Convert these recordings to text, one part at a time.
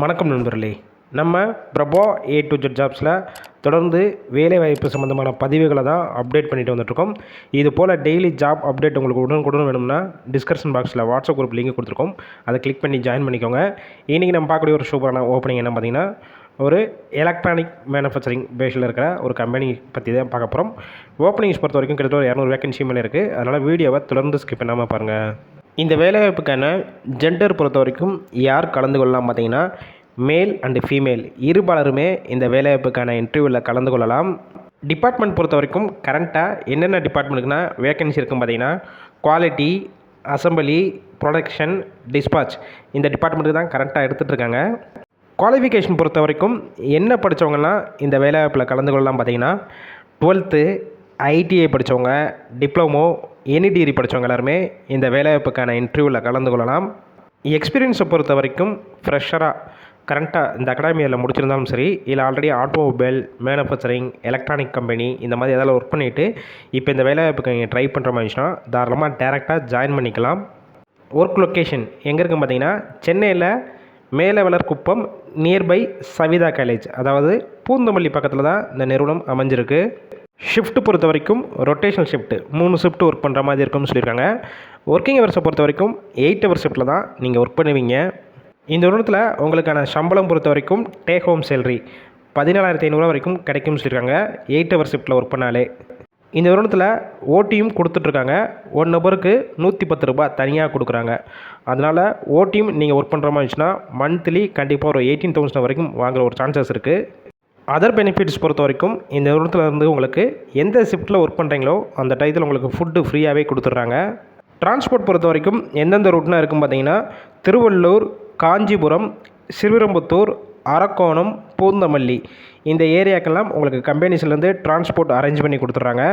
வணக்கம் நண்பர்களே. நம்ம பிரபா ஏ டு ஜெட் ஜாப்ஸில் தொடர்ந்து வேலைவாய்ப்பு சம்மந்தமான பதிவுகளை தான் அப்டேட் பண்ணிட்டு வந்துட்டுருக்கோம். இது போல் டெய்லி ஜாப் அப்டேட் உங்களுக்கு உடனுக்குடன் வேணும்னா டிஸ்கிரிப்ஷன் பாக்ஸில் வாட்ஸ்அப் குரூப் லிங்க் கொடுத்துருக்கோம். அதை கிளிக் பண்ணி ஜாயின் பண்ணிக்கோங்க. இன்றைக்கி நம்ம பார்க்கக்கூடிய ஒரு சூப்பரான ஓப்பனிங் என்ன பார்த்தீங்கன்னா ஒரு எலக்ட்ரானிக் மேனுஃபேக்சரிங் பேஸில் இருக்கிற ஒரு கம்பெனி பற்றி தான் பார்க்க போகிறோம் ஓப்பனிங்ஸ் பொறுத்த வரைக்கும் கிட்டத்தட்ட ஒரு இரநூறு வேகன்சி மேலே இருக்குது அதனால் வீடியோவை தொடர்ந்து ஸ்கிப் பண்ணாமல் பாருங்கள் இந்த வேலைவாய்ப்புக்கான ஜெண்டர் பொறுத்த வரைக்கும் யார் கலந்து கொள்ளலாம் பார்த்தீங்கன்னா மேல் அண்டு ஃபீமேல் இருபாலருமே இந்த வேலைவாய்ப்புக்கான இன்டர்வியூவில் கலந்து கொள்ளலாம். டிபார்ட்மெண்ட் பொறுத்த வரைக்கும் கரண்ட்டாக என்னென்ன டிபார்ட்மெண்ட்டுக்குன்னா வேகன்சி இருக்கும் பார்த்தீங்கன்னா குவாலிட்டி அசம்பிளி ப்ரொடக்ஷன் டிஸ்பாச் இந்த டிபார்ட்மெண்ட்டுக்கு தான் கரண்ட்டாக எடுத்துகிட்ருக்காங்க குவாலிஃபிகேஷன் பொறுத்த வரைக்கும் என்ன படித்தவங்கலாம் இந்த வேலைவாய்ப்பில் கலந்து கொள்ளலாம் பார்த்தீங்கன்னா டுவெல்த்து ஐடிஐ படித்தவங்க டிப்ளமோ எனி டிகிரி படித்தவங்க எல்லாருமே இந்த வேலைவாய்ப்புக்கான இன்டர்வியூவில் கலந்து கொள்ளலாம். எக்ஸ்பீரியன்ஸை பொறுத்த வரைக்கும் ஃப்ரெஷராக கரண்ட்டாக இந்த அகாடமியில் முடிச்சிருந்தாலும் சரி இல்லை already automobile manufacturing electronic company இந்த மாதிரி எதாவது ஒர்க் பண்ணிவிட்டு இப்போ இந்த வேலைவாய்ப்புக்கு நீங்கள் ட்ரை பண்ணுற மாதிரி இருந்துச்சுன்னா தாராளமாக டேரெக்டாக ஜாயின் பண்ணிக்கலாம். ஒர்க் லொக்கேஷன் எங்கே இருக்குன்னு பார்த்தீங்கன்னா சென்னையில் மேலவளர்குப்பம் நியர்பை சவிதா காலேஜ் அதாவது பூந்தமல்லி பக்கத்தில் தான் இந்த நிறுவனம் அமைஞ்சிருக்கு. ஷிஃப்ட் பொறுத்த வரைக்கும் ரொட்டேஷனல் ஷிஃப்ட் மூணு ஷிஃப்ட் ஒர்க் பண்ணுற மாதிரி இருக்கும்னு சொல்லியிருக்காங்க. ஒர்க்கிங் ஹவர்ஸை பொறுத்த வரைக்கும் எயிட் ஹவர் ஷிஃப்ட்டில் தான் நீங்கள் ஒர்க் பண்ணுவீங்க. இந்த நிறுவனத்தில் உங்களுக்கான சம்பளம் பொறுத்த வரைக்கும் டேக் ஹோம் சேலரி பதினாலாயிரத்தி ஐநூறுரூவா வரைக்கும் கிடைக்கும்னு சொல்லியிருக்காங்க. எயிட் ஹவர் ஷிஃப்ட்டில் ஒர்க் பண்ணாலே. இந்த நிறுவனத்தில் ஓட்டியும் கொடுத்துட்ருக்காங்க. ஒன் நபருக்கு நூற்றி பத்து ரூபா தனியாக கொடுக்குறாங்க. அதனால் ஓட்டியும் நீங்கள் ஒர்க் பண்ணுற மாதிரி இருந்துச்சுன்னா மந்த்லி கண்டிப்பாக ஒரு எயிட்டீன் தௌசண்ட் வரைக்கும் வாங்குகிற ஒரு சான்சஸ் இருக்குது அதர் பெனிஃபிட்ஸ் பொறுத்த வரைக்கும் இந்த நிறுவனத்தில் இருந்து உங்களுக்கு எந்த ஷிஃப்ட்டில் ஒர்க் பண்ணுறீங்களோ அந்த டயத்தில் உங்களுக்கு ஃபுட்டு ஃப்ரீயாகவே கொடுத்துட்றாங்க. டிரான்ஸ்போர்ட் பொறுத்த வரைக்கும் எந்தெந்த ரூட்னா இருக்கும் பார்த்தீங்கன்னா திருவள்ளூர் காஞ்சிபுரம் சிறுவிரம்புத்தூர் அரக்கோணம் பூந்தமல்லி. இந்த ஏரியாக்கெல்லாம் உங்களுக்கு கம்பெனிஸ்லேருந்து டிரான்ஸ்போர்ட் அரேஞ்ச் பண்ணி கொடுத்துட்றாங்க.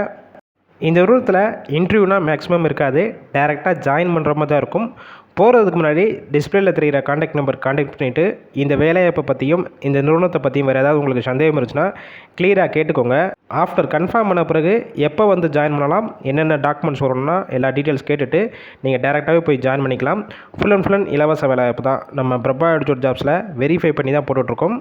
இந்த நிறுவனத்தில் இன்டர்வியூனால் மேக்ஸிமம் இருக்காது. டேரெக்டாக ஜாயின் பண்ணுற மாதிரி தான் இருக்கும். போகிறதுக்கு முன்னாடி டிஸ்பிளேயில் தெரிகிற காண்டாக்ட் நம்பர் காண்டாக்ட் பண்ணிவிட்டு இந்த வேலைவாய்ப்பை பற்றியும் இந்த நிறுவனத்தை பற்றியும் வேறு ஏதாவது உங்களுக்கு சந்தேகம் இருந்துச்சுன்னா கிளியராக கேட்டுக்கோங்க. ஆஃப்டர் கன்ஃபார்ம் பண்ண பிறகு எப்போ வந்து ஜாயின் பண்ணலாம் என்னென்ன டாக்குமெண்ட்ஸ் வரணும்னா எல்லா டீட்டெயில்ஸ் கேட்டுட்டு நீங்கள் டேரெக்டாகவே போய் ஜாயின் பண்ணிக்கலாம். ஃபுல் அண்ட் ஃபுல் அண்ட் இலவச வேலைவாய்ப்பு தான். நம்ம பிரபா எடுச்சோர் ஜாப்ஸில் வெரிஃபை பண்ணி தான் போட்டுட்ருக்கோம்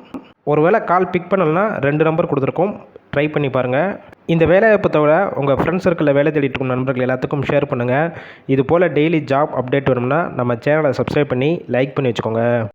ஒருவேளை கால் பிக் பண்ணலன்னா ரெண்டு நம்பர் கொடுத்துருக்கோம். ட்ரை பண்ணி பாருங்கள் இந்த வேலைவாய்ப்பு தவிர உங்கள் ஃப்ரெண்ட்ஸ் சர்க்கிளில் வேலை தேடிட்டு இருக்கும் நண்பர்கள் எல்லாத்துக்கும் ஷேர் பண்ணுங்கள் இது போல் டெய்லி ஜாப் அப்டேட் வரும்னா நம்ம சேனலை சப்ஸ்கிரைப் பண்ணி லைக் பண்ணி வச்சுக்கோங்க.